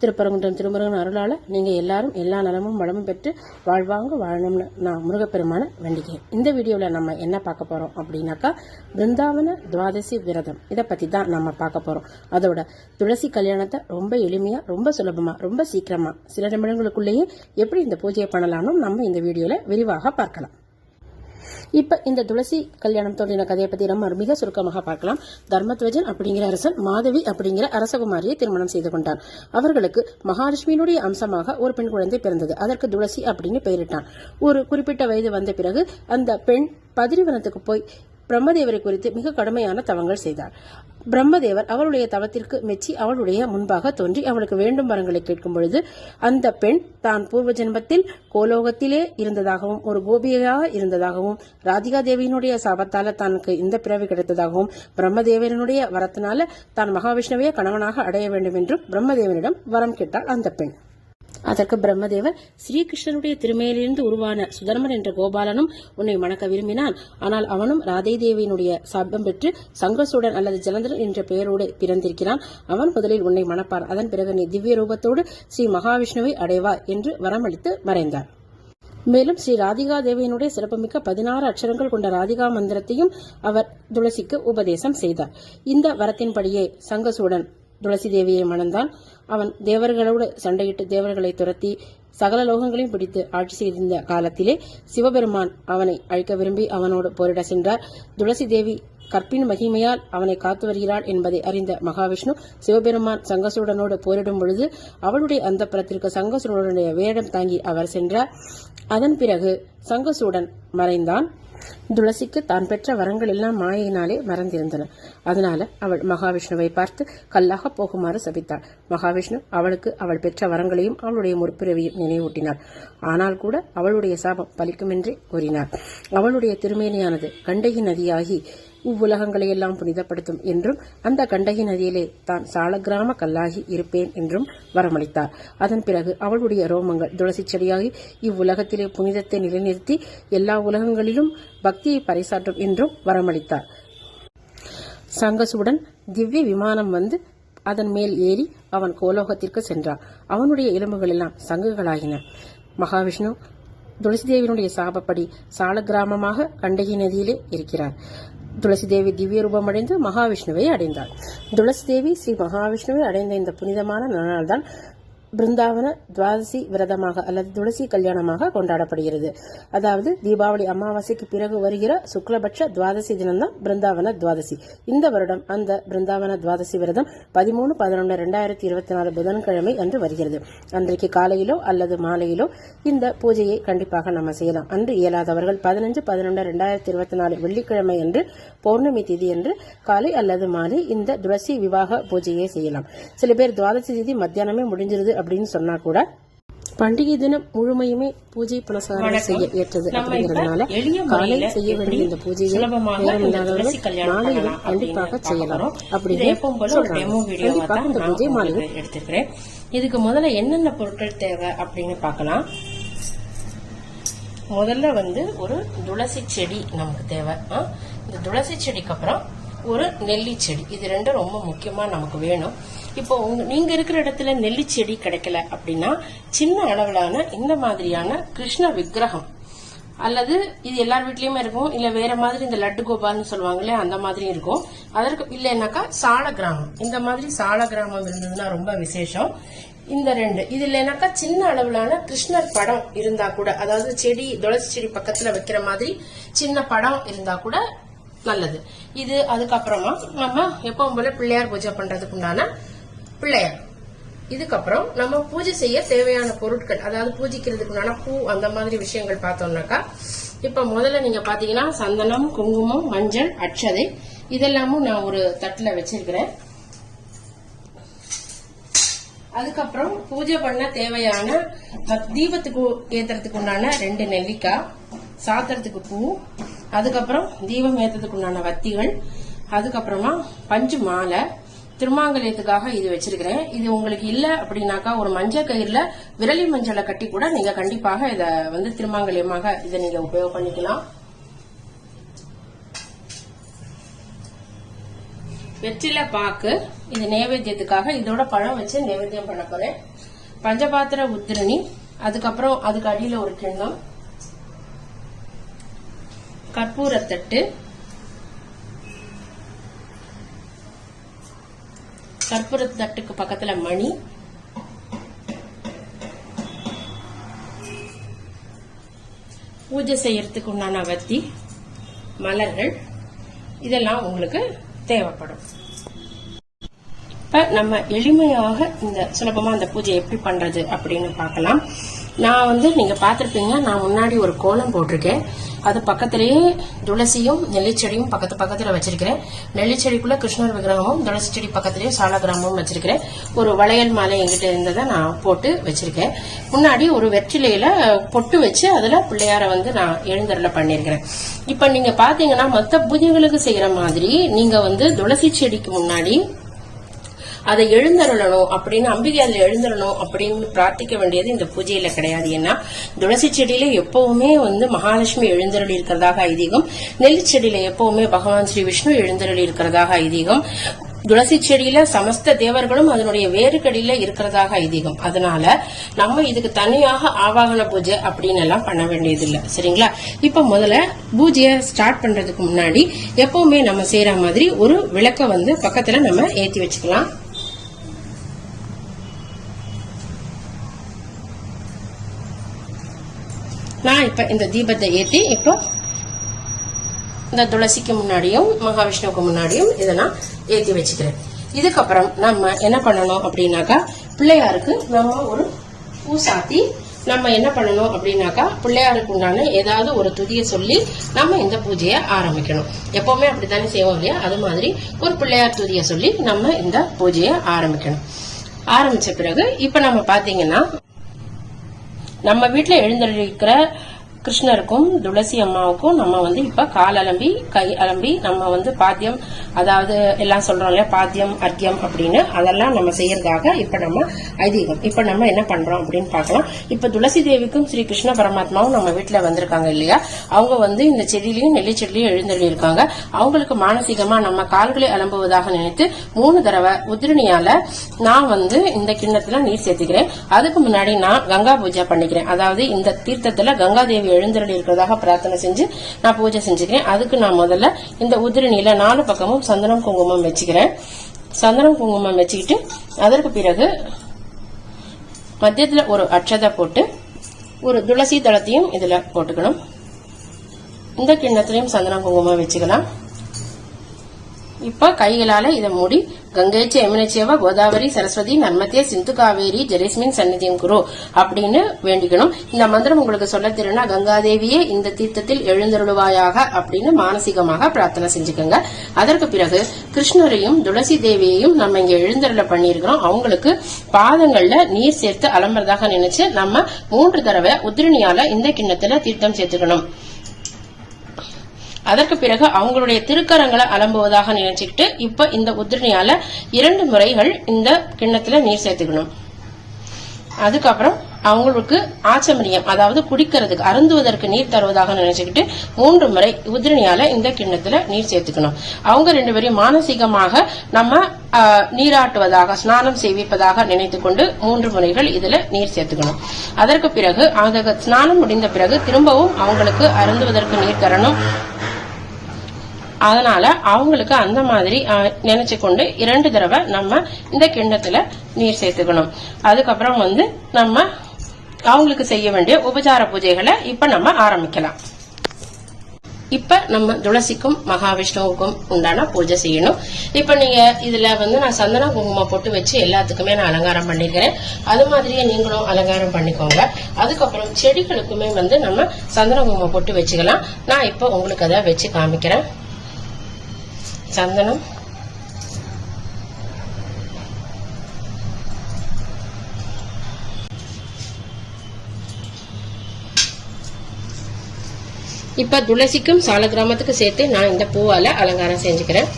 திருப்பரங்குன்றம் திருமுருகன் அருளால நீங்க எல்லாரும் எல்லா நலமும் வளமும் பெற்று வாழ்வாங்க வாழணும்னு நான் முருகப்பெருமான வேண்டிக்கிறேன். இந்த வீடியோல நம்ம என்ன பார்க்க போறோம் அப்படின்னாக்கா பிருந்தாவன துவாதசி விரதம். இதை பத்தி தான் நம்ம பார்க்க போறோம். அதோட துளசி கல்யாணத்தை ரொம்ப எளிமையா ரொம்ப சுலபமா ரொம்ப சீக்கிரமா சில நிமிடங்களுக்குள்ளேயே எப்படி இந்த பூஜையை பண்ணலாம்னு நம்ம இந்த வீடியோல விரிவாக பார்க்கலாம். இப்ப இந்த துளசி கல்யாணம் தோன்றின கதையை பத்தி நம்ம மிக சுருக்கமாக பார்க்கலாம். தர்மத்வஜன் அப்படிங்கிற அரசன் மாதவி அப்படிங்கிற அரசகுமாரியை திருமணம் செய்து கொண்டான். அவர்களுக்கு மகாலட்சுமியினுடைய அம்சமாக ஒரு பெண் குழந்தை பிறந்தது. அதற்கு துளசி அப்படின்னு பெயரிட்டான். ஒரு குறிப்பிட்ட வயது வந்த பிறகு அந்த பெண் பதிரிவனத்துக்கு போய் பிரம்மதேவரை குறித்து மிக கடுமையான தவங்கள் செய்தார் பிரம்மதேவர் அவளுடைய தவத்திற்கு மெச்சி அவளுடைய முன்பாக தோன்றி அவளுக்கு வேண்டும் வரங்களை கேட்கும் பொழுது அந்த பெண் தான் பூர்வ ஜென்மத்தில் கோலோகத்திலே இருந்ததாகவும் ஒரு கோபியாக இருந்ததாகவும் ராதிகா தேவியினுடைய சாபத்தால தனக்கு இந்த பிறவி கிடைத்ததாகவும் பிரம்மதேவனுடைய வரத்தினால தான் மகாவிஷ்ணுவையே கணவனாக அடைய வேண்டும் என்றும் பிரம்மதேவனிடம் வரம் கேட்டாள் அந்த பெண். அதற்கு பிரம்மதேவர் ஸ்ரீகிருஷ்ணனுடைய திருமையிலிருந்து உருவான சுதர்மன் என்ற கோபாலனும் உன்னை மணக்க விரும்பினான். ஆனால் அவனும் ராதை தேவியினுடைய சாபம் பெற்று சங்கசூடன் அல்லது ஜலந்தரன் என்ற பெயரோடு பிறந்திருக்கிறான். அவன் முதலில் உன்னை மணப்பான். அதன் பிறகு நீ திவ்ய ரூபத்தோடு ஸ்ரீ மகாவிஷ்ணுவை அடைவா என்று வரமளித்து மறைந்தார். மேலும் ஸ்ரீ ராதிகா தேவியினுடைய சிறப்புமிக்க பதினாறு அக்ஷரங்கள் கொண்ட ராதிகா மந்திரத்தையும் அவர் துளசிக்கு உபதேசம் செய்தார். இந்த வரத்தின்படியே சங்கசூடன் துளசி தேவியை மணந்தான் அவன் தேவர்களோடு சண்டையிட்டு தேவர்களை துரத்தி சகல லோகங்களையும் பிடித்து ஆட்சி செய்திருந்த காலத்திலே சிவபெருமான் அவனை அழிக்க விரும்பி அவனோடு போரிட சென்றார். துளசி தேவி கற்பின் மகிமையால் அவனை காத்து வருகிறாள் என்பதை அறிந்த மகாவிஷ்ணு சிவபெருமான் சங்கசுடனோடு போரிடும் பொழுது அவளுடைய அந்த புறத்திற்கு சங்கசுடனுடைய வேடம் தாங்கி அவர் சென்றார். அதன் பிறகு சங்கசூடன் மறைந்தான். துளசிக்கு தான் பெற்ற வரங்கள் எல்லாம் மாயினாலே மறந்திருந்தன. அதனால அவள் மகாவிஷ்ணுவை பார்த்து கல்லாக போகுமாறு சபித்தாள். மகாவிஷ்ணு அவளுக்கு அவள் பெற்ற வரங்களையும் அவளுடைய முற்பிறவியும் நினைவூட்டினார் ஆனால் கூட அவளுடைய சாபம் பலிக்குமென்றே கூறினார். அவளுடைய திருமேனியானது கண்டகி நதியாகி இவ்வுலகங்களை எல்லாம் புனிதப்படுத்தும் என்றும் அந்த கண்டகி நதியிலே தான் சாலக்கிராம கல்லாகி இருப்பேன் என்றும் வரமளித்தார். அதன் பிறகு அவளுடைய ரோமங்கள் துளசி செடியாகி இவ்வுலகத்திலே புனிதத்தை நிலைநிறுத்தி எல்லா உலகங்களிலும் பக்தியை பறைசாற்றும் என்றும் வரமளித்தார். சங்கசுடன் திவ்ய விமானம் வந்து அதன் மேல் ஏறி அவன் கோலோகத்திற்கு சென்றான். அவனுடைய எலும்புகள் எல்லாம் சங்குகளாகின. மகாவிஷ்ணு துளசி தேவியினுடைய சாபப்படி சால கிராமமாக கண்டகி நதியிலே இருக்கிறார். துளசி தேவி திவ்ய ரூபமடைந்து மகாவிஷ்ணுவை அடைந்தாள் துளசி தேவி ஸ்ரீ மகாவிஷ்ணுவை அடைந்த இந்த புனிதமான நாள்தான் பிருந்தாவன துவாதசி விரதமாக அல்லது துளசி கல்யாணமாக கொண்டாடப்படுகிறது. அதாவது தீபாவளி அமாவாசைக்கு பிறகு வருகிற சுக்லபட்ச துவாதசி தினம்தான் பிருந்தாவன துவாதசி. இந்த வருடம் அந்த பிருந்தாவன துவாதசி விரதம் பதிமூணு பதினொன்று ரெண்டாயிரத்தி இருபத்தி நாலு புதன்கிழமை அன்று வருகிறது. அன்றைக்கு காலையிலோ அல்லது மாலையிலோ இந்த பூஜையை கண்டிப்பாக நம்ம செய்யலாம். அன்று இயலாதவர்கள் பதினஞ்சு பதினொன்று ரெண்டாயிரத்தி இருபத்தி நாலு வெள்ளிக்கிழமை அன்று பௌர்ணமி திதி அன்று காலை அல்லது மாலை இந்த துளசி விவாக பூஜையை செய்யலாம். சில பேர் துவாதசி திதி மத்தியானமே முடிஞ்சிருது அப்படின்னு சொன்னா கூட பண்டிகை தினம் முழுமையுமே பூஜை புனஸ்காரம் செய்ய ஏற்றது அப்படிங்கறதுனால காலை செய்ய வேண்டிய இந்த நேரம் இல்லாதவர்கள் மாலையிலும் கண்டிப்பாக செய்யலாம் அப்படின்னு கண்டிப்பாக இந்த பூஜை மாலையில். எடுத்துக்கிறேன் இதுக்கு முதல்ல என்னென்ன பொருட்கள் தேவை அப்படின்னு பார்க்கலாம். முதல்ல வந்து ஒரு துளசி செடி நமக்கு தேவை? இந்த துளசி செடிக்கு அப்புறம் ஒரு நெல்லி செடி. இது ரெண்டும் ரொம்ப முக்கியமா நமக்கு வேணும். இப்போ உங்க நீங்க இருக்கிற இடத்துல நெல்லி செடி கிடைக்கல அப்படின்னா சின்ன அளவிலான இந்த மாதிரியான கிருஷ்ண விக்கிரகம் அல்லது இது எல்லார் வீட்லயுமே இருக்கும் இல்ல வேற மாதிரி இந்த லட்டு கோபால்னு சொல்லுவாங்களே அந்த மாதிரி இருக்கும். அதற்கு இல்லைன்னாக்கா சால கிராமம். இந்த மாதிரி சால கிராமம் இருந்ததுன்னா ரொம்ப விசேஷம். இந்த ரெண்டு. இது இல்லைனாக்கா சின்ன அளவிலான கிருஷ்ணர் படம் இருந்தா கூட அதாவது செடி துளசி செடி பக்கத்துல வைக்கிற மாதிரி சின்ன படம் இருந்தா கூட நல்லது. இது அதுக்கப்புறமா நம்ம எப்பவும் போல பிள்ளையார் பூஜை பண்றதுக்கு உண்டான பிள்ளையார். இதுக்கப்புறம் நம்ம பூஜை செய்ய தேவையான பொருட்கள் அதாவது பூஜிக்கிறதுக்கு உண்டான பூ அந்த மாதிரி விஷயங்கள் பார்த்தோம்னாக்கா இப்ப முதல்ல நீங்க பாத்தீங்கன்னா சந்தனம் குங்குமம் மஞ்சள் அட்சதை இதெல்லாமும் நான் ஒரு தட்டுல வச்சிருக்கிறேன். அதுக்கப்புறம் பூஜை பண்ண தேவையான தீபத்துக்கு ஏத்துறதுக்கு உண்டான ரெண்டு நெல்லிக்காய் சாத்துறதுக்கு பூ அதுக்கப்புறம் தீபம் ஏத்துறதுக்கு உண்டான வத்திகள் அதுக்கப்புறமா பஞ்சு மாலை திருமாங்கல்யத்துக்காக இது வச்சிருக்கிறேன். இது உங்களுக்கு இல்ல அப்படின்னாக்கா ஒரு மஞ்சள் கயிறுல விரலி மஞ்சளை கட்டி கூட நீங்க கண்டிப்பாக இத வந்து திருமாங்கல்யமாக இதை நீங்க உபயோகம் பண்ணிக்கலாம். வெற்றில பாக்கு இது நைவேத்தியத்துக்காக இதோட பழம் வச்சு நைவேத்தியம் பண்ண போறேன். பஞ்சபாத்திர உத்திரணி அதுக்கப்புறம் அதுக்கு அடியில ஒரு கிண்ணம். கற்பூரத்தட்டு கற்பூரத்தட்டுக்கு பக்கத்துல மணி பூஜை செய்யறதுக்கு உண்டான வத்தி மலர்கள் இதெல்லாம் உங்களுக்கு தேவைப்படும். இப்ப நம்ம எளிமையாக இந்த சுலபமா அந்த பூஜை எப்படி பண்றது அப்படின்னு பார்க்கலாம். நான் வந்து நீங்க பார்த்துருப்பீங்க நான் முன்னாடி ஒரு கோலம் போட்டிருக்கேன். அது பக்கத்திலேயே துளசியும் நெல்லிச்செடியும் பக்கத்து பக்கத்தில் வச்சிருக்கிறேன். நெல்லிச்செடிக்குள்ள கிருஷ்ணர் விக்கிரகமும் துளசி செடி பக்கத்திலேயே சால கிராமமும் வச்சிருக்கிறேன். ஒரு வளையல் மாலை எங்கிட்ட இருந்ததை நான் போட்டு வச்சிருக்கேன். முன்னாடி ஒரு வெற்றிலையில பொட்டு வச்சு அதுல பிள்ளையார வந்து நான் எழுந்தருள பண்ணிருக்கிறேன் இப்ப நீங்க பாத்தீங்கன்னா மத்த பூஜைகளுக்கு செய்யற மாதிரி நீங்க வந்து துளசி செடிக்கு முன்னாடி அதை எழுந்தருளணும் அப்படின்னு அம்பிகை அதில் எழுந்தரணும் அப்படின்னு பிரார்த்திக்க வேண்டியது இந்த பூஜையில கிடையாது. ஏன்னா துளசி செடியில எப்பவுமே வந்து மகாலட்சுமி எழுந்தருளி இருக்கிறதாக ஐதீகம் நெல்லி செடியில எப்பவுமே பகவான் ஸ்ரீ விஷ்ணு எழுந்தருளி இருக்கிறதாக ஐதீகம் துளசி செடியில சமஸ்த தேவர்களும் அதனுடைய வேறுகடியில இருக்கிறதாக ஐதீகம். அதனால நம்ம இதுக்கு தனியாக ஆவாகன பூஜை அப்படின்னு எல்லாம் பண்ண வேண்டியதில்லை. சரிங்களா? இப்ப முதல்ல பூஜையை ஸ்டார்ட் பண்றதுக்கு முன்னாடி எப்பவுமே நம்ம செய்யற மாதிரி ஒரு விளக்க வந்து பக்கத்துல நம்ம ஏத்தி வச்சுக்கலாம். நான் இப்போ இந்த தீபத்தை ஏற்றி இப்போ இந்த துளசிக்கு முன்னாடியும் மகாவிஷ்ணுவுக்கு முன்னாடியும் இதெல்லாம் ஏற்றி வச்சுக்கிறேன். இதுக்கப்புறம் நம்ம என்ன பண்ணணும் அப்படின்னாக்கா பிள்ளையாருக்கு நம்ம ஒரு பூ சாத்தி நம்ம என்ன பண்ணணும் அப்படின்னாக்கா பிள்ளையாருக்கு உண்டான ஏதாவது ஒரு துதியை சொல்லி நம்ம இந்த பூஜையை ஆரம்பிக்கணும். எப்பவுமே அப்படித்தானே செய்வோம் இல்லையா? அது மாதிரி ஒரு பிள்ளையார் துதியை சொல்லி நம்ம இந்த பூஜையை ஆரம்பிக்கணும். ஆரம்பிச்ச பிறகு இப்போ நம்ம பார்த்தீங்கன்னா நம்ம வீட்டில் எழுந்திருக்கிற கிருஷ்ணருக்கும் துளசி அம்மாவுக்கும் நம்ம வந்து இப்ப கால் அலம்பி கை அலம்பி நம்ம வந்து பாத்தியம் அதாவது எல்லாம் சொல்றோம் இல்லையா பாத்தியம் அர்க்கியம் அப்படின்னு அதெல்லாம் நம்ம செய்யறதாக இப்ப நம்ம ஐதீகம். இப்ப நம்ம என்ன பண்றோம் அப்படின்னு பார்க்கலாம். இப்ப துளசி தேவிக்கும் ஸ்ரீ கிருஷ்ண பரமாத்மாவும் நம்ம வீட்டுல வந்திருக்காங்க இல்லையா? அவங்க வந்து இந்த செடியிலையும் நெல்லி செடியிலையும் எழுந்தருளி இருக்காங்க அவங்களுக்கு மானசீகமா நம்ம கால்களை அலம்புவதாக நினைத்து மூணு தடவை உதிரணியால நான் வந்து இந்த கிண்ணத்துல நீர் சேர்த்துக்கிறேன். அதுக்கு முன்னாடி நான் கங்கா பூஜை பண்ணிக்கிறேன். அதாவது இந்த தீர்த்தத்துல கங்கா தேவி எழுந்தருளி இருக்கிறதாக பிரார்த்தனை செஞ்சு நான் பூஜை செஞ்சுக்கிறேன். அதுக்கு நான் முதல்ல இந்த உதிரணியில நாலு பக்கமும் சந்தனம் குங்குமம் வச்சுக்கிறேன். சந்தனம் குங்குமம் வச்சுக்கிட்டு அதற்கு பிறகு மத்தியத்தில் ஒரு அட்சதை போட்டு ஒரு துளசி தளத்தையும் இதில் போட்டுக்கணும். இந்த கிண்ணத்திலையும் சந்தனம் குங்குமம் வச்சுக்கலாம். இப்போ கைகளால இதை மூடி கங்கைச்சி யமுனைச்சேவ கோதாவரி சரஸ்வதி நர்மதே சிந்து காவேரி ஜெரிஸ்மின் சந்நிதியம் குரு அப்படின்னு வேண்டிக்கணும். இந்த மந்திரம் உங்களுக்கு சொல்ல தெரியும்னா கங்காதேவியே இந்த தீர்த்தத்தில் எழுந்தருளுவாயாக அப்படின்னு மானசீகமாக பிரார்த்தனை செஞ்சுக்கோங்க. அதற்கு பிறகு கிருஷ்ணரையும் துளசி தேவியையும் நம்ம இங்க எழுந்தருள பண்ணியிருக்கிறோம். அவங்களுக்கு பாதங்கள்ல நீர் சேர்த்து அலம்புறதாக நினைச்சு நம்ம மூன்று தடவை உதிரணியால இந்த கிண்ணத்துல தீர்த்தம் சேர்த்துக்கணும். அதற்கு பிறகு அவங்களுடைய திருக்கரங்களை அலம்புவதாக நினைச்சுக்கிட்டு இப்ப இந்த உதிரணியால இரண்டு முறைகள் இந்த கிண்ணத்துல நீர் சேர்த்துக்கணும். அதுக்கப்புறம் அவங்களுக்கு ஆச்சமரியம் அதாவது குடிக்கிறதுக்கு அருந்துவதற்கு நீர் தருவதாக நினைச்சுக்கிட்டு மூன்று முறை உதிரணியால இந்த கிண்ணத்துல நீர் சேர்த்துக்கணும். அவங்க ரெண்டு பேரையும் மானசீகமாக நம்ம நீராட்டுவதாக ஸ்நானம் செய்விப்பதாக நினைத்து கொண்டு மூன்று முறைகள் இதுல நீர் சேர்த்துக்கணும். அதற்கு பிறகு அந்த ஸ்நானம் முடிந்த பிறகு திரும்பவும் அவங்களுக்கு அருந்துவதற்கு நீர் தரணும். அதனால அவங்களுக்கு அந்த மாதிரி நினைச்சு கொண்டு இரண்டு தடவை நம்ம இந்த கிண்ணத்துல நீர் சேர்த்துக்கணும். அதுக்கப்புறம் வந்து நம்ம அவங்களுக்கு செய்ய வேண்டிய உபச்சார பூஜைகளை இப்ப நம்ம ஆரம்பிக்கலாம். இப்ப நம்ம துளசிக்கும் மகாவிஷ்ணுவுக்கும் உண்டான பூஜை செய்யணும். இப்ப நீங்க இதுல வந்து நான் சந்தன குங்குமம் போட்டு வச்சு எல்லாத்துக்குமே நான் அலங்காரம் பண்ணிக்கிறேன் அது மாதிரியே நீங்களும் அலங்காரம் பண்ணிக்கோங்க. அதுக்கப்புறம் செடிகளுக்குமே வந்து நம்ம சந்தன குங்குமம் போட்டு வச்சுக்கலாம். நான் இப்ப உங்களுக்கு அதை வச்சு காமிக்கிறேன். சந்தனம். இப்ப துளசிக்கும் சால கிராமத்துக்கு சேர்த்து நான் இந்த பூவால அலங்காரம் செஞ்சுக்கிறேன்.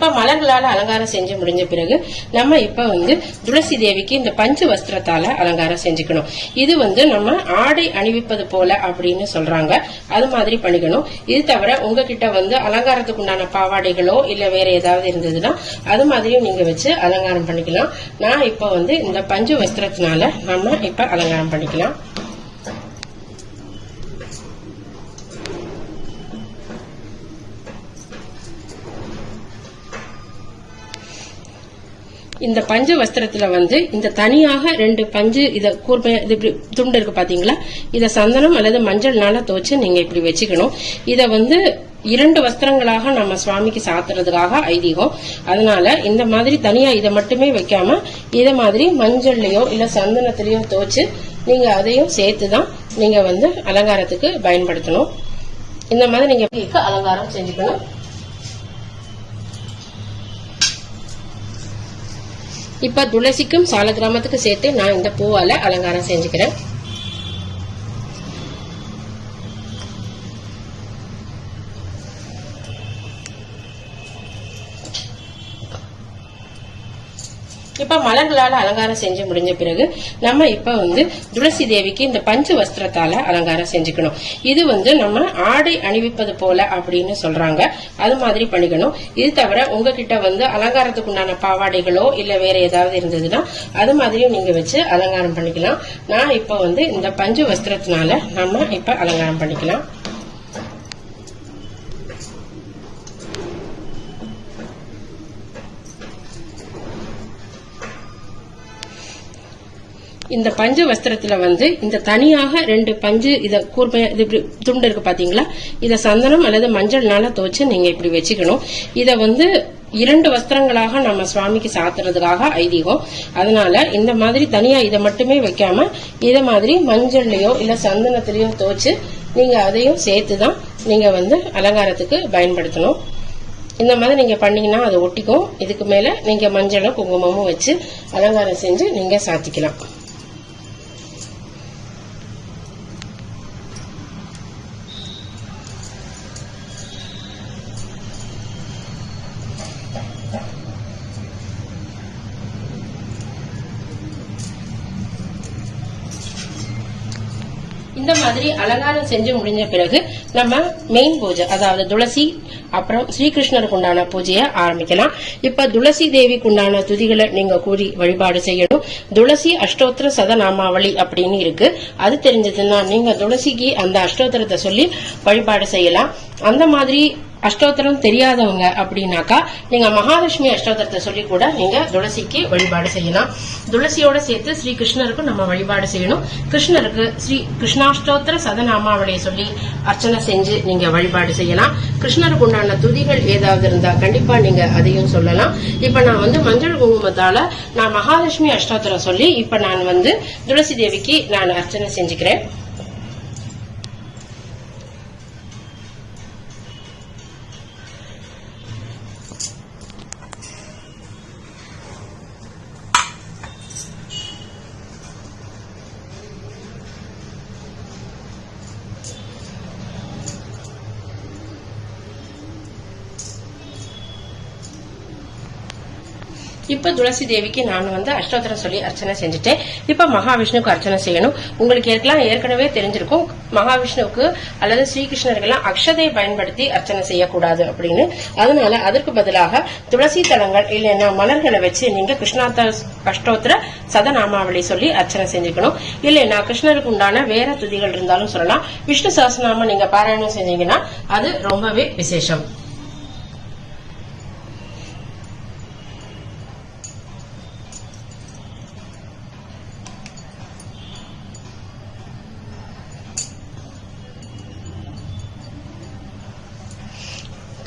இப்ப மலர்களால அலங்காரம் செஞ்சு முடிஞ்ச பிறகு நம்ம இப்ப வந்து துளசி தேவிக்கு இந்த பஞ்சு வஸ்திரத்தால அலங்காரம் செஞ்சுக்கணும். இது வந்து நம்ம ஆடை அணிவிப்பது போல அப்படின்னு சொல்றாங்க. அது மாதிரி பண்ணிக்கணும். இது தவிர உங்ககிட்ட வந்து அலங்காரத்துக்கு உண்டான பாவாடைகளோ இல்ல வேற ஏதாவது இருந்ததுன்னா அது மாதிரியும் நீங்க வச்சு அலங்காரம் பண்ணிக்கலாம். நான் இப்ப வந்து இந்த பஞ்சு வஸ்திரத்தினால நம்ம இப்ப அலங்காரம் பண்ணிக்கலாம். இந்த பஞ்சு வஸ்திரத்துல வந்து இந்த தனியாக ரெண்டு பஞ்சு இத கூர்மையா இது இப்படி துண்டு இருக்கு பாத்தீங்களா? இத சந்தனம் அல்லது மஞ்சள்னால துவச்சு நீங்க இப்படி வச்சுக்கணும். இத வந்து இரண்டு வஸ்திரங்களாக நம்ம சுவாமிக்கு சாத்துறதுக்காக ஐதீகம். அதனால இந்த மாதிரி தனியா இதை மட்டுமே வைக்காம இத மாதிரி மஞ்சள்லயோ இல்ல சந்தனத்திலயோ துவச்சு நீங்க அதையும் சேர்த்து தான் நீங்க வந்து அலங்காரத்துக்கு பயன்படுத்தணும். இந்த மாதிரி நீங்க அலங்காரம் செஞ்சுக்கணும். இப்ப துளசிக்கும் சால கிராமத்துக்கு சேர்த்து நான் இந்த பூவால அலங்காரம் செஞ்சுக்கிறேன். இப்ப மலர்களால அலங்காரம் செஞ்சு முடிஞ்ச பிறகு நம்ம இப்ப வந்து துளசி தேவிக்கு இந்த பஞ்சு வஸ்திரத்தால அலங்காரம் செஞ்சுக்கணும். இது வந்து நம்ம ஆடை அணிவிப்பது போல அப்படின்னு சொல்றாங்க. அது மாதிரி பண்ணிக்கணும். இது தவிர உங்ககிட்ட வந்து அலங்காரத்துக்கு உண்டான பாவாடைகளோ இல்ல வேற ஏதாவது இருந்ததுன்னா அது மாதிரியும் நீங்க வச்சு அலங்காரம் பண்ணிக்கலாம். நான் இப்ப வந்து இந்த பஞ்சு வஸ்திரத்தினால நம்ம இப்ப அலங்காரம் பண்ணிக்கலாம். இந்த பஞ்சு வஸ்திரத்துல வந்து இந்த தனியாக ரெண்டு பஞ்சு இத கூர்மையா இது இப்படி துண்டு இருக்கு பாத்தீங்களா? இத சந்தனம் அல்லது மஞ்சள்னால துவச்சு நீங்க இப்படி வச்சுக்கணும். இத வந்து இரண்டு வஸ்திரங்களாக நம்ம சுவாமிக்கு சாத்துறதுக்காக ஐதீகம். அதனால இந்த மாதிரி தனியா இதை மட்டுமே வைக்காம இத மாதிரி மஞ்சள்லயோ இல்ல சந்தனத்திலயோ துவச்சு நீங்க அதையும் சேர்த்து தான் நீங்க வந்து அலங்காரத்துக்கு பயன்படுத்தணும். இந்த மாதிரி நீங்க பண்ணீங்கன்னா அது ஒட்டிக்கும். இதுக்கு மேல நீங்க மஞ்சளும் குங்குமமும் வச்சு அலங்காரம் செஞ்சு நீங்க சாத்திக்கலாம். இந்த மாதிரி அலங்காரம் செஞ்சு முடிஞ்ச பிறகு நம்ம மெயின் பூஜை அதாவது துளசி அப்புறம் ஸ்ரீகிருஷ்ணருக்கு உண்டான பூஜையை ஆரம்பிக்கலாம். இப்ப துளசி தேவிக்கு உண்டான துதிகளை நீங்க கூறி வழிபாடு செய்யணும். துளசி அஷ்டோத்திர சதநாமாவளி அப்படின்னு இருக்கு. அது தெரிஞ்சதுன்னா நீங்க துளசிக்கு அந்த அஷ்டோத்திரத்தை சொல்லி வழிபாடு செய்யலாம். அந்த மாதிரி அஷ்டோத்திரம் தெரியாதவங்க அப்படின்னாக்கா நீங்க மகாலட்சுமி அஷ்டோத்திரத்தை சொல்லி கூட நீங்க துளசிக்கு வழிபாடு செய்யலாம். துளசியோட சேர்த்து ஸ்ரீ கிருஷ்ணருக்கும் நம்ம வழிபாடு செய்யணும். கிருஷ்ணருக்கு ஸ்ரீ கிருஷ்ணாஷ்டோத்திர சதநாமாவளியை சொல்லி அர்ச்சனை செஞ்சு நீங்க வழிபாடு செய்யலாம். கிருஷ்ணருக்கு உண்டான துதிகள் ஏதாவது இருந்தா கண்டிப்பா நீங்க அதையும் சொல்லலாம். இப்ப நான் வந்து மஞ்சள் குங்குமத்தால நான் மகாலட்சுமி அஷ்டோத்திரம் சொல்லி இப்ப நான் வந்து துளசி தேவிக்கு நான் அர்ச்சனை செஞ்சுக்கிறேன். இப்ப துளசி தேவிக்கு நான் வந்து அஷ்டோத்தரம் சொல்லி அர்ச்சனை செஞ்சுட்டேன் இப்ப மகாவிஷ்ணுக்கு அர்ச்சனை செய்யணும். உங்களுக்கு ஏற்கலாம் ஏற்கனவே தெரிஞ்சிருக்கும் மகாவிஷ்ணுவுக்கு அல்லது ஸ்ரீகிருஷ்ணர்கள்லாம் அக்ஷதையை பயன்படுத்தி அர்ச்சனை செய்யக்கூடாது அப்படின்னு. அதனால அதற்கு பதிலாக துளசி தலங்கள் இல்லைன்னா மலர்களை வச்சு நீங்க கிருஷ்ணாத்த அஷ்டோத்திர சதநாமாவளி சொல்லி அர்ச்சனை செஞ்சுக்கணும். இல்லைன்னா கிருஷ்ணருக்கு உண்டான வேற துதிகள் இருந்தாலும் சொல்லலாம். விஷ்ணு சஹஸ்ரநாமம் நீங்க பாராயணம் செஞ்சீங்கன்னா அது ரொம்பவே விசேஷம்.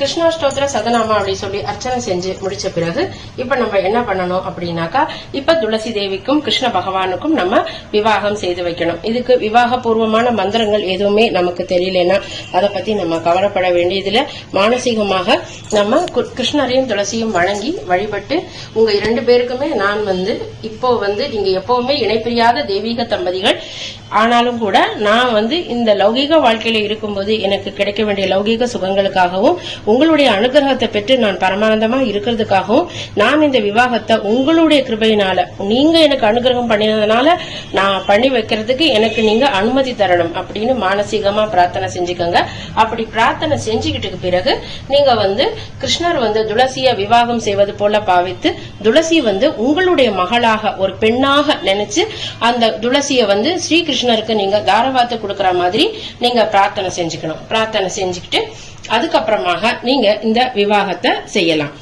கிருஷ்ணாஷ்டோத்திர சதநாமா அப்படி சொல்லி அர்ச்சனை செஞ்சு முடிச்ச பிறகு இப்ப நம்ம என்ன பண்ணணும் அப்படின்னாக்கா இப்ப துளசி தேவிக்கும் கிருஷ்ண பகவானுக்கும் நம்ம விவாகம் செய்து வைக்கணும். இதுக்கு விவாக பூர்வமான மந்திரங்கள் எதுவுமே நமக்கு தெரியலன்னா அதை பத்தி நம்ம கவலைப்பட வேண்டியதுல மானசீகமாக நம்ம கு- கிருஷ்ணரையும் துளசியும் வழங்கி வழிபட்டு உங்க இரண்டு பேருக்குமே நான் வந்து இப்போ வந்து நீங்க எப்பவுமே இணைப்பிரியாத தெய்வீக தம்பதிகள் ஆனாலும் கூட நான் வந்து இந்த லௌகீக வாழ்க்கையில இருக்கும்போது எனக்கு கிடைக்க வேண்டிய லௌகீக சுகங்களுக்காகவும் உங்களுடைய அனுகிரகத்தை பெற்று நான் பரமானந்தமா இருக்கிறதுக்காகவும் நான் இந்த விவாகத்தை உங்களுடைய கிருபையினால நீங்க எனக்கு அனுகிரகம் பண்ணினதுனால நான் பண்ணி வைக்கிறதுக்கு எனக்கு நீங்க அனுமதி தரணும் அப்படின்னு மானசீகமா பிரார்த்தனை செஞ்சுக்கோங்க. அப்படி பிரார்த்தனை செஞ்சுக்கிட்டு பிறகு நீங்க வந்து கிருஷ்ணர் வந்து துளசிய விவாகம் செய்வது போல பாவித்து துளசி வந்து உங்களுடைய மகளாக ஒரு பெண்ணாக நினைச்சு அந்த துளசிய வந்து ஸ்ரீகிருஷ்ணருக்கு நீங்க தாரவாத்து கொடுக்கற மாதிரி நீங்க பிரார்த்தனை செஞ்சுக்கணும். பிரார்த்தனை செஞ்சுக்கிட்டு அதுக்கப்புறமாக நீங்க இந்த விவாகத்தை செய்யலாம்.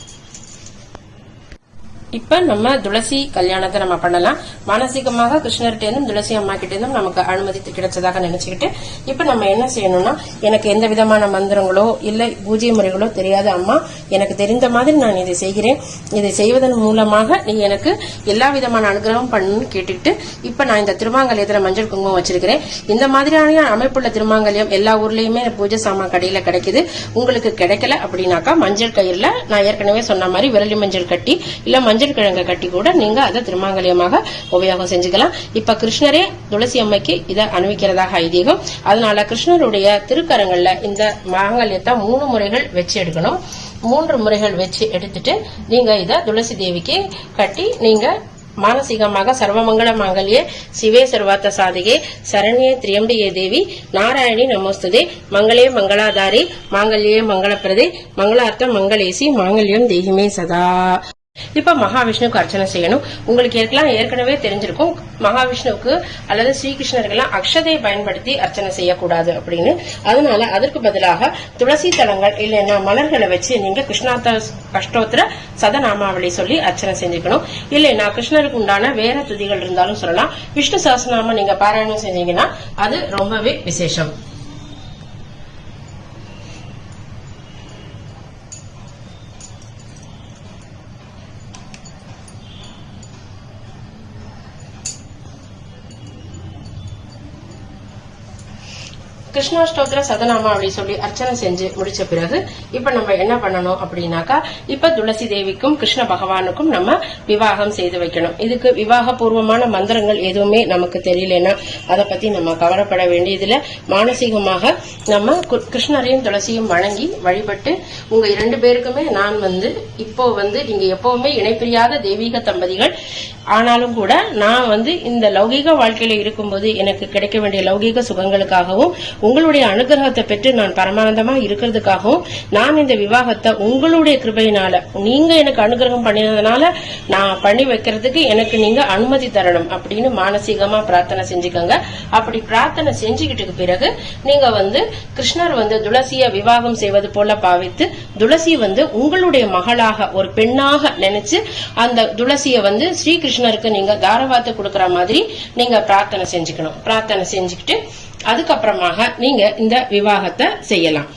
இப்ப நம்ம துளசி கல்யாணத்தை நம்ம பண்ணலாம். மானசீகமாக கிருஷ்ணர்கிட்ட இருந்தும் துளசி அம்மா கிட்ட இருந்தும் நமக்கு அனுமதி கிடைச்சதாக நினைச்சுக்கிட்டு இப்ப நம்ம என்ன செய்யணும்னா எனக்கு எந்த விதமான மந்திரங்களோ இல்ல பூஜை முறைகளோ தெரியாத அம்மா. எனக்கு தெரிந்த மாதிரி நான் இதை செய்கிறேன். இதை செய்வதன் மூலமாக நீ எனக்கு எல்லா விதமான அனுகிரகம் பண்ணு கேட்டுக்கிட்டு இப்ப நான் இந்த திருமாங்கல்யத்துல மஞ்சள் குங்குமம் வச்சிருக்கிறேன். இந்த மாதிரியான அமைப்புள்ள திருமாங்கல்யம் எல்லா ஊர்லயுமே பூஜை சாமான் கடையில கிடைக்குது. உங்களுக்கு கிடைக்கல அப்படின்னாக்கா மஞ்சள் கயிறுல நான் ஏற்கனவே சொன்ன மாதிரி விரலி மஞ்சள் கட்டி இல்ல மஞ்சள் கிழங்க கட்டி கூட நீங்க அதை திருமாங்கல்யமாக உபயோகம் செஞ்சுக்கலாம். இப்ப கிருஷ்ணரே துளசி அம்மைக்கு இதை அணிவிக்கிறதாக ஐதீகம். அதனால கிருஷ்ணருடைய திருக்கரங்கள்ல இந்த மாங்கல்யத்தை மூணு முறைகள் வச்சு எடுக்கணும். மூன்று முறைகள் வச்சு எடுத்துட்டு நீங்க இதை துளசி தேவிக்கு கட்டி நீங்க மானசீகமாக சர்வமங்கள மாங்கல்யே சிவே சர்வாத்த சாதிகே சரண்யே திரியம்பிகே தேவி நாராயணி நமோஸ்துதே மங்களே மங்களாதாரி மாங்கல்யே மங்களப்பிரதே மங்களார்த்த மங்களேசி மாங்கல்யம் தேகிமே சதா. இப்ப மகாவிஷ்ணுவுக்கு அர்ச்சனை செய்யணும். உங்களுக்கு ஏற்கலாம் ஏற்கனவே தெரிஞ்சிருக்கும் மகாவிஷ்ணுவுக்கு அல்லது ஸ்ரீகிருஷ்ணர்கள் அக்ஷதையை பயன்படுத்தி அர்ச்சனை செய்யக்கூடாது அப்படின்னு. அதனால அதற்கு பதிலாக துளசி தலங்கள் இல்லைன்னா மலர்களை வச்சு நீங்க கிருஷ்ணாத்த அஷ்டோத்திர சதநாமாவளி சொல்லி அர்ச்சனை செஞ்சுக்கணும். இல்லைன்னா கிருஷ்ணருக்கு உண்டான வேற துதிகள் இருந்தாலும் சொல்லலாம். விஷ்ணு சஹஸ்ரநாமம் நீங்க பாராயணம் செஞ்சீங்கன்னா அது ரொம்பவே விசேஷம். கிருஷ்ணாஷ்டோத்திர அப்படின்னு சொல்லி அர்ச்சனை செஞ்சு முடிச்ச பிறகு இப்ப நம்ம என்ன பண்ணணும் அப்படின்னாக்கா இப்ப துளசி தேவிக்கும் கிருஷ்ண பகவானுக்கும் நம்ம விவாகம் செய்து வைக்கணும். இதுக்கு விவாக பூர்வமான மந்திரங்கள் எதுவுமே நமக்கு தெரியலன்னா அதை பத்தி நம்ம கவலைப்பட வேண்டியதுல மானசீகமாக நம்ம கு- கிருஷ்ணரையும் துளசியும் வணங்கி வழிபட்டு உங்க இரண்டு பேருக்குமே நான் வந்து இப்போ வந்து நீங்க எப்பவுமே இணைப்பிரியாத தெய்வீக தம்பதிகள் ஆனாலும் கூட நான் வந்து இந்த லௌகீக வாழ்க்கையில இருக்கும்போது எனக்கு கிடைக்க வேண்டிய லௌகீக சுகங்களுக்காகவும் உங்களுடைய அனுகிரகத்தை பெற்று நான் பரமானந்தமா இருக்கிறதுக்காகவும் நான் இந்த விவாகத்தை உங்களுடைய கிருபையினால நீங்க எனக்கு அனுகிரகம் பண்ணினதுனால நான் பண்ணி வைக்கிறதுக்கு எனக்கு நீங்க அனுமதி தரணும் அப்படின்னு மானசீகமா பிரார்த்தனை செஞ்சுக்கோங்க. அப்படி பிரார்த்தனை செஞ்சுக்கிட்டு பிறகு நீங்க வந்து கிருஷ்ணர் வந்து துளசிய விவாகம் செய்வது போல பாவித்து துளசி வந்து உங்களுடைய மகளாக ஒரு பெண்ணாக நினைச்சு அந்த துளசிய வந்து கிருஷ்ணருக்கு நீங்க தாரவாத்து கொடுக்கற மாதிரி நீங்க பிரார்த்தனை செஞ்சுக்கணும். பிரார்த்தனை செஞ்சுக்கிட்டு அதுக்கப்புறமாக நீங்க இந்த விவாகத்தை செய்யலாம்.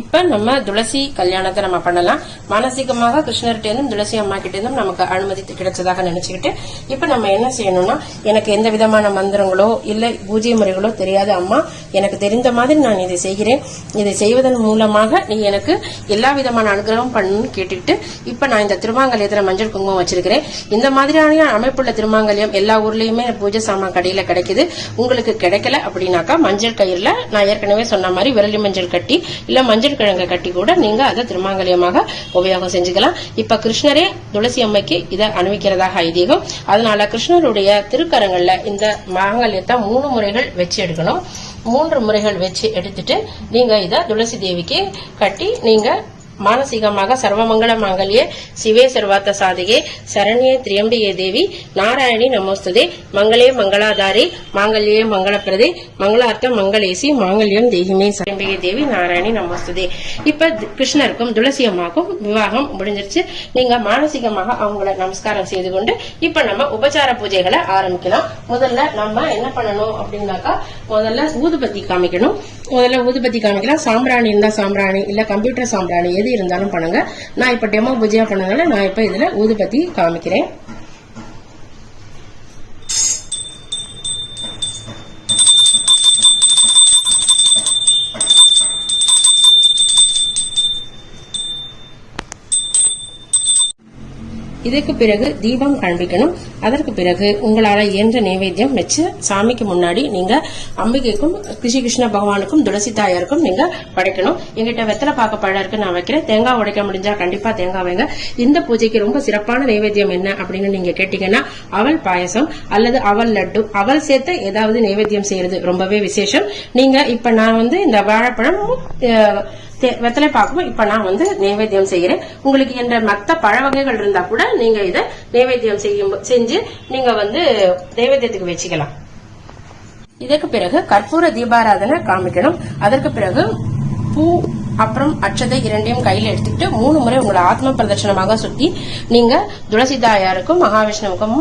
இப்ப நம்ம துளசி கல்யாணத்தை நம்ம பண்ணலாம். மானசீகமாக கிருஷ்ணர்கிட்ட இருந்தும் துளசி அம்மா கிட்ட இருந்தும் நமக்கு அனுமதி கிடைச்சதாக நினைச்சுக்கிட்டு இப்ப நம்ம என்ன செய்யணும்னா எனக்கு எந்த விதமான மந்திரங்களோ இல்ல பூஜை முறைகளோ தெரியாத அம்மா. எனக்கு தெரிந்த மாதிரி நான் இதை செய்கிறேன். இதை செய்வதன் மூலமாக நீ எனக்கு எல்லா விதமான அனுகிரகம் பண்ணுன்னு கேட்டுக்கிட்டு இப்ப நான் இந்த திருமாங்கல்யத்துல மஞ்சள் குங்குமம் வச்சிருக்கிறேன். இந்த மாதிரியான அமைப்புள்ள திருமாங்கல்யம் எல்லா ஊர்லயுமே பூஜை சாமான் கடையில கிடைக்குது. உங்களுக்கு கிடைக்கல அப்படின்னாக்கா மஞ்சள் கயிறுல நான் ஏற்கனவே சொன்ன மாதிரி விரலி மஞ்சள் கட்டி இல்ல மஞ்சள் கிழங்க கட்டி கூட நீங்க அதை திருமாங்கல்யமாக உபயோகம் செஞ்சுக்கலாம். இப்ப கிருஷ்ணரே துளசி அம்மைக்கு இதை அணிவிக்கிறதாக ஐதீகம். அதனால கிருஷ்ணருடைய திருக்கரங்கள்ல இந்த மாங்கல்யத்தை மூணு முறைகள் வச்சு எடுக்கணும். மூன்று முறைகள் வச்சு எடுத்துட்டு நீங்க இத துளசி தேவிக்கு கட்டி நீங்க மானசீகமாக சர்வமங்கள மாங்கல்ய சிவே சர்வாத்த சாதிகே சரண்யே திரியம்பிகே தேவி நாராயணி நமோஸ்துதே மங்களே மங்களாதாரி மாங்கல்யே மங்களப்பிரதே மங்களார்த்த மங்களேசி மாங்கல்யம் தேகிமே சரம்பிகே தேவி நாராயணி நமோஸ்துதே. இப்ப கிருஷ்ணருக்கும் துளசியம்மாக்கும் விவாகம் முடிஞ்சிருச்சு. நீங்க மானசீகமாக அவங்கள நமஸ்காரம் செய்து கொண்டு இப்ப நம்ம உபச்சார பூஜைகளை ஆரம்பிக்கலாம். முதல்ல நம்ம என்ன பண்ணணும் அப்படின்னாக்கா முதல்ல ஊதுபத்தி காமிக்கணும். முதல்ல ஊதுபத்தி காமிக்கலாம். சாம்பிராணி இருந்தா சாம்பிராணி இல்ல கம்ப்யூட்டர் சாம்பிராணி எது இருந்தாலும் பண்ணுங்க. நான் இப்ப டெமோ பூஜையா பண்ணதுனால நான் இப்ப இதுல ஊதுபத்தி காமிக்கிறேன். இதுக்கு பிறகு தீபம் காண்பிக்கணும் அதற்கு பிறகு உங்களால இயன்ற நைவேத்தியம் வச்சு சாமிக்கு முன்னாடி நீங்க அம்பிகைக்கும் கிருஷ்ண கிருஷ்ண பகவானுக்கும் துளசி தாயாருக்கும் நீங்க படைக்கணும். எங்கிட்ட வெத்தலை பார்க்க பழம் இருக்கு நான் வைக்கிறேன். தேங்காய் உடைக்க முடிஞ்சா கண்டிப்பா தேங்காய் வைங்க. இந்த பூஜைக்கு ரொம்ப சிறப்பான நைவேத்தியம் என்ன அப்படின்னு நீங்க கேட்டீங்கன்னா அவல் பாயசம் அல்லது அவல் லட்டு அவல் சேர்த்த ஏதாவது நைவேத்தியம் செய்யறது ரொம்பவே விசேஷம். நீங்க இப்ப நான் வந்து இந்த வாழைப்பழம் வெத்தலை பாக்கும் இப்ப நான் வந்து நைவேத்தியம் செய்யறேன் உங்களுக்கு என்ற மத்த பழ வகைகள் இருந்தா கூட நீங்க இத நைவேத்தியம் செய்யும் செஞ்சு நீங்க வந்து நைவேத்தியத்துக்கு வச்சுக்கலாம். இதற்கு பிறகு கற்பூர தீபாராதனை காமிக்கணும். அதற்கு பிறகு பூ அப்புறம் அட்சதை இரண்டையும் கையில் எடுத்துக்கிட்டு மூணு முறை உங்களை ஆத்ம பிரதர்ஷனமாக சுத்தி நீங்க துளசி தாயாருக்கும் மகாவிஷ்ணுவுக்கும்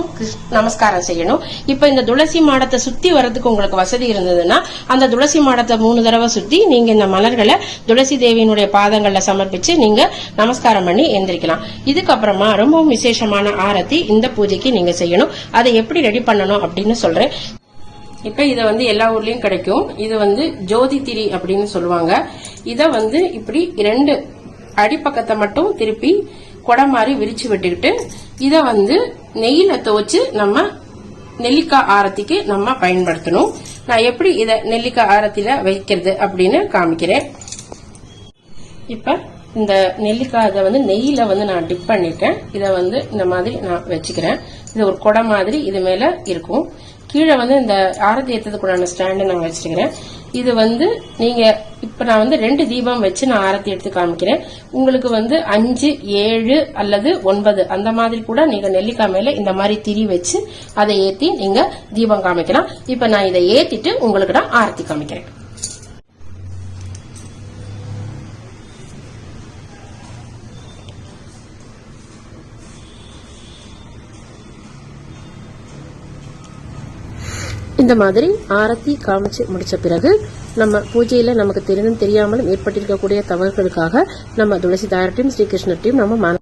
நமஸ்காரம் செய்யணும். இப்ப இந்த துளசி மாடத்தை சுத்தி வர்றதுக்கு உங்களுக்கு வசதி இருந்ததுன்னா அந்த துளசி மாடத்தை மூணு தடவை சுத்தி நீங்க இந்த மலர்களை துளசி தேவியினுடைய பாதங்கள்ல சமர்ப்பிச்சு நீங்க நமஸ்காரம் பண்ணி எந்திரிக்கலாம். இதுக்கப்புறமா ரொம்பவும் விசேஷமான ஆரத்தி இந்த பூஜைக்கு நீங்க செய்யணும். அதை எப்படி ரெடி பண்ணணும் அப்படின்னு சொல்றேன். இப்ப இதை வந்து எல்லா ஊர்லயும் கிடைக்கும். இது வந்து ஜோதி திரி அப்படின்னு சொல்லுவாங்க. இத வந்து இப்படி ரெண்டு அடிப்பக்கத்தை மட்டும் திருப்பி கொடை மாதிரி விரிச்சு விட்டுக்கிட்டு இத வந்து நெய்யில துவச்சு நம்ம நெல்லிக்காய் ஆரத்திக்கு நம்ம பயன்படுத்தணும். நான் எப்படி இத நெல்லிக்காய் ஆரத்தில வைக்கிறது அப்படின்னு காமிக்கிறேன். இப்ப இந்த நெல்லிக்காய் இதை வந்து நெய்யில வந்து நான் டிப் பண்ணிட்டேன். இதை வந்து இந்த மாதிரி நான் வச்சுக்கிறேன். இது ஒரு குடை மாதிரி இது மேல இருக்கும். கீழே வந்து இந்த ஆரத்தி ஏற்றதுக்குண்டான ஸ்டாண்டு நான் வச்சிருக்கிறேன் இது வந்து நீங்க இப்ப நான் வந்து ரெண்டு தீபம் வச்சு நான் ஆரத்தி எடுத்து காமிக்கிறேன். உங்களுக்கு வந்து அஞ்சு ஏழு அல்லது ஒன்பது அந்த மாதிரி கூட நீங்க நெல்லிக்காய் மேல இந்த மாதிரி திரி வச்சு அதை ஏத்தி நீங்க தீபம் காமிக்கலாம். இப்ப நான் இதை ஏத்திட்டு உங்களுக்கு நான் ஆரத்தி காமிக்கிறேன். இந்த மாதிரி ஆரத்தி காமிச்சு முடிச்ச பிறகு நம்ம பூஜையில நமக்கு தெரிந்தும் தெரியாமலும் ஏற்பட்டிருக்கக்கூடிய தவறுகளுக்காக நம்ம துளசி தாயார்ட்டையும் ஸ்ரீகிருஷ்ணர்ட்டையும் நம்ம மன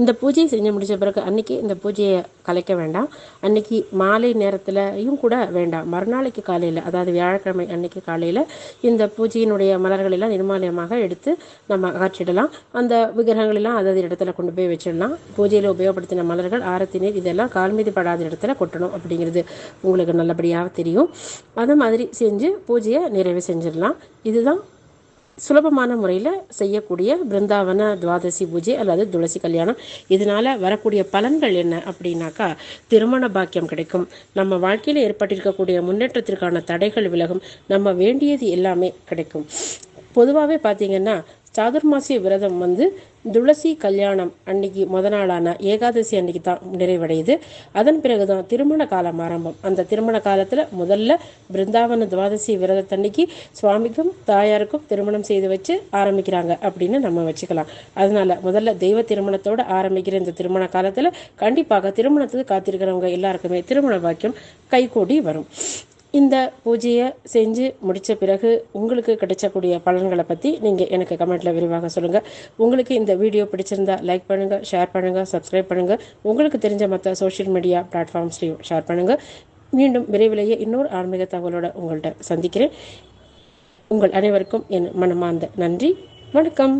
இந்த பூஜையை செஞ்சு முடிச்ச பிறகு அன்னைக்கு இந்த பூஜையை கலைக்க வேண்டாம். அன்னைக்கு மாலை நேரத்துலையும் கூட வேண்டாம். மறுநாளைக்கு காலையில் அதாவது வியாழக்கிழமை அன்னைக்கு காலையில் இந்த பூஜையினுடைய மலர்கள் எல்லாம் நிர்மாலயமாக எடுத்து நம்ம அகற்றிடலாம். அந்த விக்கிரகங்களெல்லாம் அதாவது இடத்துல கொண்டு போய் வச்சிடலாம். பூஜையில் உபயோகப்படுத்தின மலர்கள் ஆரத்தி நீர் இதெல்லாம் கால் மீது படாத இடத்துல கொட்டணும் அப்படிங்கிறது உங்களுக்கு நல்லபடியாக தெரியும். அது மாதிரி செஞ்சு பூஜையை நிறைவு செஞ்சிடலாம். இதுதான் சுலபமான முறையில் செய்யக்கூடிய பிருந்தாவன துவாதசி பூஜை அல்லது துளசி கல்யாணம். இதனால வரக்கூடிய பலன்கள் என்ன அப்படின்னாக்கா திருமண பாக்கியம் கிடைக்கும். நம்ம வாழ்க்கையில் ஏற்பட்டிருக்கக்கூடிய முன்னேற்றத்திற்கான தடைகள் விலகும். நம்ம வேண்டியது எல்லாமே கிடைக்கும். பொதுவாகவே பார்த்தீங்கன்னா சாதுர்மாசிய விரதம் வந்து துளசி கல்யாணம் அன்னைக்கு முத நாளான ஏகாதசி அன்னைக்கு தான் நிறைவடையுது. அதன் பிறகுதான் திருமண காலம் ஆரம்பம். அந்த திருமண காலத்தில் முதல்ல பிருந்தாவன துவாதசி விரதத்தன்னைக்கு சுவாமிக்கும் தாயாருக்கும் திருமணம் செய்து வச்சு ஆரம்பிக்கிறாங்க அப்படின்னு நம்ம வச்சுக்கலாம். அதனால முதல்ல தெய்வ திருமணத்தோடு ஆரம்பிக்கிற இந்த திருமண காலத்தில் கண்டிப்பாக திருமணத்துக்கு காத்திருக்கிறவங்க எல்லாருக்குமே திருமண பாக்கியம் கைகூடி வரும். இந்த பூஜையை செஞ்சு முடித்த பிறகு உங்களுக்கு கிடைச்சக்கூடிய பலன்களை பற்றி நீங்கள் எனக்கு கமெண்ட்டில் விரிவாக சொல்லுங்கள் உங்களுக்கு இந்த வீடியோ பிடிச்சிருந்தா லைக் பண்ணுங்கள் ஷேர் பண்ணுங்கள் சப்ஸ்கிரைப் பண்ணுங்கள் உங்களுக்கு தெரிஞ்ச மற்ற சோஷியல் மீடியா பிளாட்ஃபார்ம்ஸ்லையும் ஷேர் பண்ணுங்கள் மீண்டும் விரைவிலேயே இன்னொரு ஆன்மீக தகவலோட உங்கள்கிட்ட சந்திக்கிறேன். உங்கள் அனைவருக்கும் என் மனமார்ந்த நன்றி. வணக்கம்.